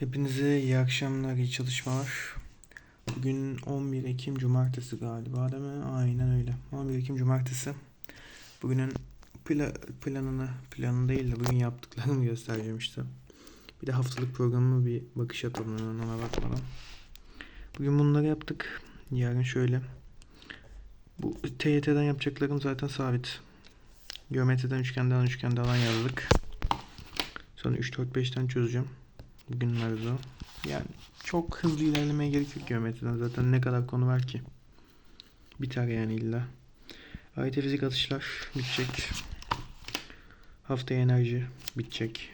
Hepinize iyi akşamlar, iyi çalışmalar. Bugün 11 Ekim Cumartesi galiba değil mi? Aynen öyle. 11 Ekim Cumartesi. Bugünün pla- planını, planı değil de bugün yaptıklarımı göstereceğim işte. Bir de haftalık programıma bir bakış atalım ona bakmadan. Bugün bunları yaptık. Yarın şöyle. Bu TYT'den yapacaklarım zaten sabit. Geometriden üçgenden üçgende alan yazdık. Sonra 3 4 5'ten çözeceğim. Bugünlerde o. Yani çok hızlı ilerlemeye gerek yok geometriden zaten ne kadar konu var ki. Biter yani illa. AYT fizik atışlar bitecek. Haftaya enerji bitecek.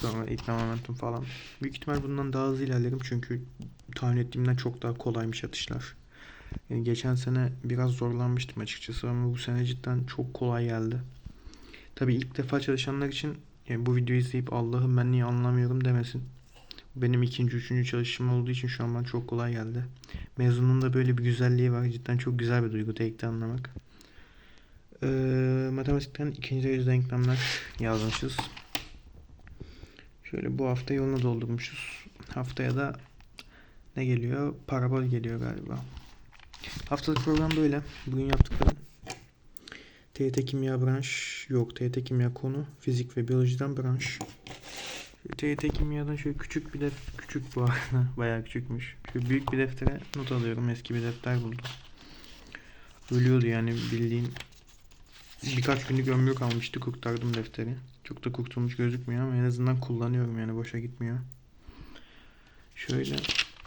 Sonra itme momentum falan. Büyük ihtimal bundan daha hızlı ilerlerim çünkü tahmin ettiğimden çok daha kolaymış atışlar. Yani geçen sene biraz zorlanmıştım açıkçası ama bu sene cidden çok kolay geldi. Tabii ilk defa çalışanlar için yani bu videoyu izleyip Allah'ım ben niye anlamıyorum demesin. Benim ikinci, üçüncü çalışım olduğu için şu an bana çok kolay geldi. Mezunun da böyle bir güzelliği var. Cidden çok güzel bir duygu tekte anlamak. Ee, matematikten ikinci derece denklemler yazmışız. Şöyle bu hafta yolunu doldurmuşuz. Haftaya da ne geliyor? Parabol geliyor galiba. Haftalık program böyle. Bugün yaptıklarım. TYT kimya branş yok. TYT kimya konu. Fizik ve biyolojiden branş. TYT kimyadan şöyle küçük bir def küçük bu arada bayağı küçükmüş. Şöyle büyük bir deftere not alıyorum. Eski bir defter buldum. Ölüyordu yani bildiğin birkaç günlük ömrü kalmıştı kurtardım defteri. Çok da kurtulmuş gözükmüyor ama en azından kullanıyorum yani boşa gitmiyor. Şöyle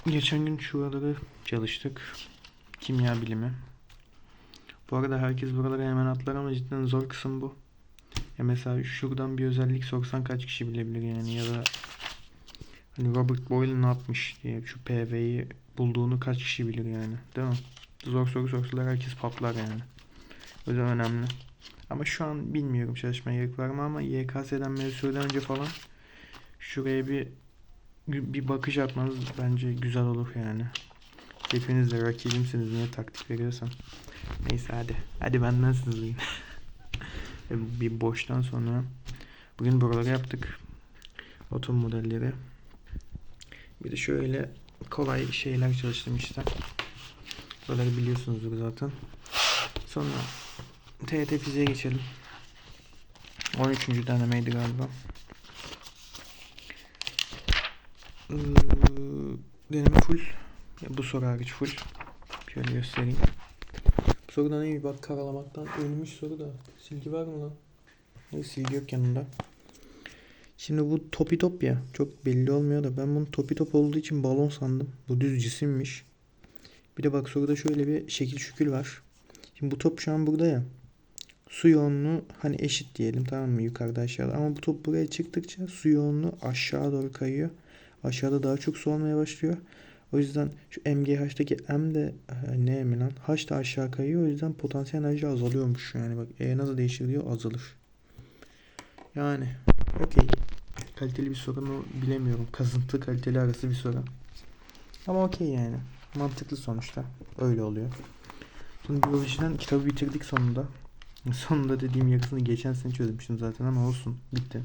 geçen gün şuraları çalıştık. Kimya bilimi. Bu arada herkes buralara hemen atlar ama cidden zor kısım bu. Ya mesela şuradan bir özellik sorsan kaç kişi bilebilir yani ya da hani Robert Boyle ne yapmış diye şu PV'yi bulduğunu kaç kişi bilir yani değil mi? Zor soru sorsalar herkes patlar yani. O yüzden önemli. Ama şu an bilmiyorum çalışmaya gerek var mı ama YKS'den mevzudan önce falan şuraya bir bir bakış atmanız bence güzel olur yani. Hepiniz de rakibimsiniz niye taktik veriyorsam. Neyse hadi. Hadi benden sızlayın. bir boştan sonra bugün buraları yaptık. Otom modelleri. Bir de şöyle kolay şeyler çalıştım işte. Buraları biliyorsunuzdur zaten. Sonra TET fiziğe geçelim. 13. denemeydi galiba. Deneme full. Bu soru hariç full. Şöyle göstereyim. Bu soruda neymiş bak karalamaktan ölmüş soru da. Silgi var mı lan? Yok silgi yok yanında. Şimdi bu topi top ya. Çok belli olmuyor da ben bunu topi top olduğu için balon sandım. Bu düz cisimmiş. Bir de bak soruda şöyle bir şekil şükül var. Şimdi bu top şu an burada ya. Su yoğunluğu hani eşit diyelim tamam mı yukarıda aşağıda. Ama bu top buraya çıktıkça su yoğunluğu aşağı doğru kayıyor. Aşağıda daha çok su olmaya başlıyor. O yüzden şu MGH'daki M de e, ne mi lan? H da aşağı kayıyor. O yüzden potansiyel enerji azalıyormuş. Yani bak E nasıl değişir diyor azalır. Yani okey. Kaliteli bir soru mu bilemiyorum. Kazıntı kaliteli arası bir soru. Ama okey yani. Mantıklı sonuçta. Öyle oluyor. Şimdi biyolojiden kitabı bitirdik sonunda. Sonunda dediğim yakını geçen sene çözmüştüm zaten ama olsun. Bitti.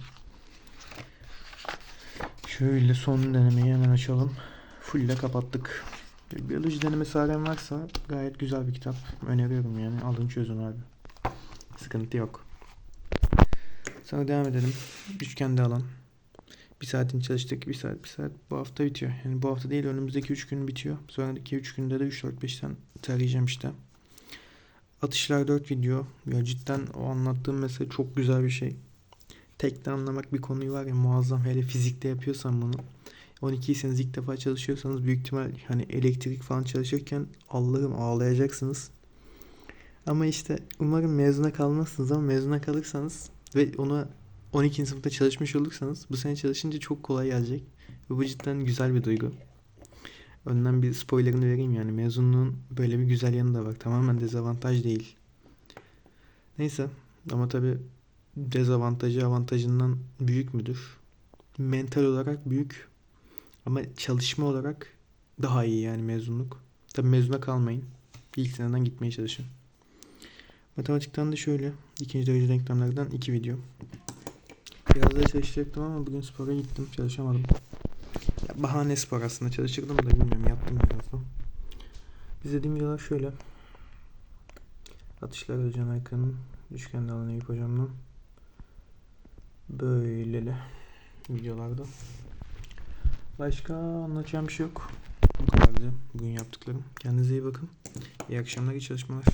Şöyle son denemeyi hemen açalım. Full ile kapattık. Biyoloji denemesi halen varsa gayet güzel bir kitap. Öneriyorum yani. Alın çözün abi. Sıkıntı yok. Sonra devam edelim. Üçgende alan. Bir saatin çalıştık. Bir saat bir saat bu hafta bitiyor. Yani bu hafta değil önümüzdeki 3 gün bitiyor. Sonraki 3 günde de 3-4-5'ten tarayacağım işte. Atışlar 4 video. Ya cidden o anlattığım mesela çok güzel bir şey. Tekte anlamak bir konuyu var ya muazzam. Hele fizikte yapıyorsan bunu. 12'yiyseniz ilk defa çalışıyorsanız büyük ihtimal hani elektrik falan çalışırken Allah'ım ağlayacaksınız. Ama işte umarım mezuna kalmazsınız ama mezuna kalırsanız ve onu 12. sınıfta çalışmış olursanız bu sene çalışınca çok kolay gelecek. Ve bu cidden güzel bir duygu. Önden bir spoilerını vereyim yani mezunluğun böyle bir güzel yanı da var. Tamamen dezavantaj değil. Neyse ama tabi dezavantajı avantajından büyük müdür? Mental olarak büyük ama çalışma olarak daha iyi yani mezunluk. Tabi mezuna kalmayın. İlk seneden gitmeye çalışın. Matematikten de şöyle. ikinci derece denklemlerden iki video. Biraz da çalışacaktım ama bugün spora gittim. Çalışamadım. Ya bahane spor aslında çalışırdım da bilmiyorum yaptım biraz da. İzlediğim videolar şöyle. Atışlar Özcan Aykan'ın Üçgende alan Eyüp Hocam'dan. Böyleli videolarda. Başka anlatacağım bir şey yok. Bu kadardı bugün yaptıklarım. Kendinize iyi bakın. İyi akşamlar, iyi çalışmalar.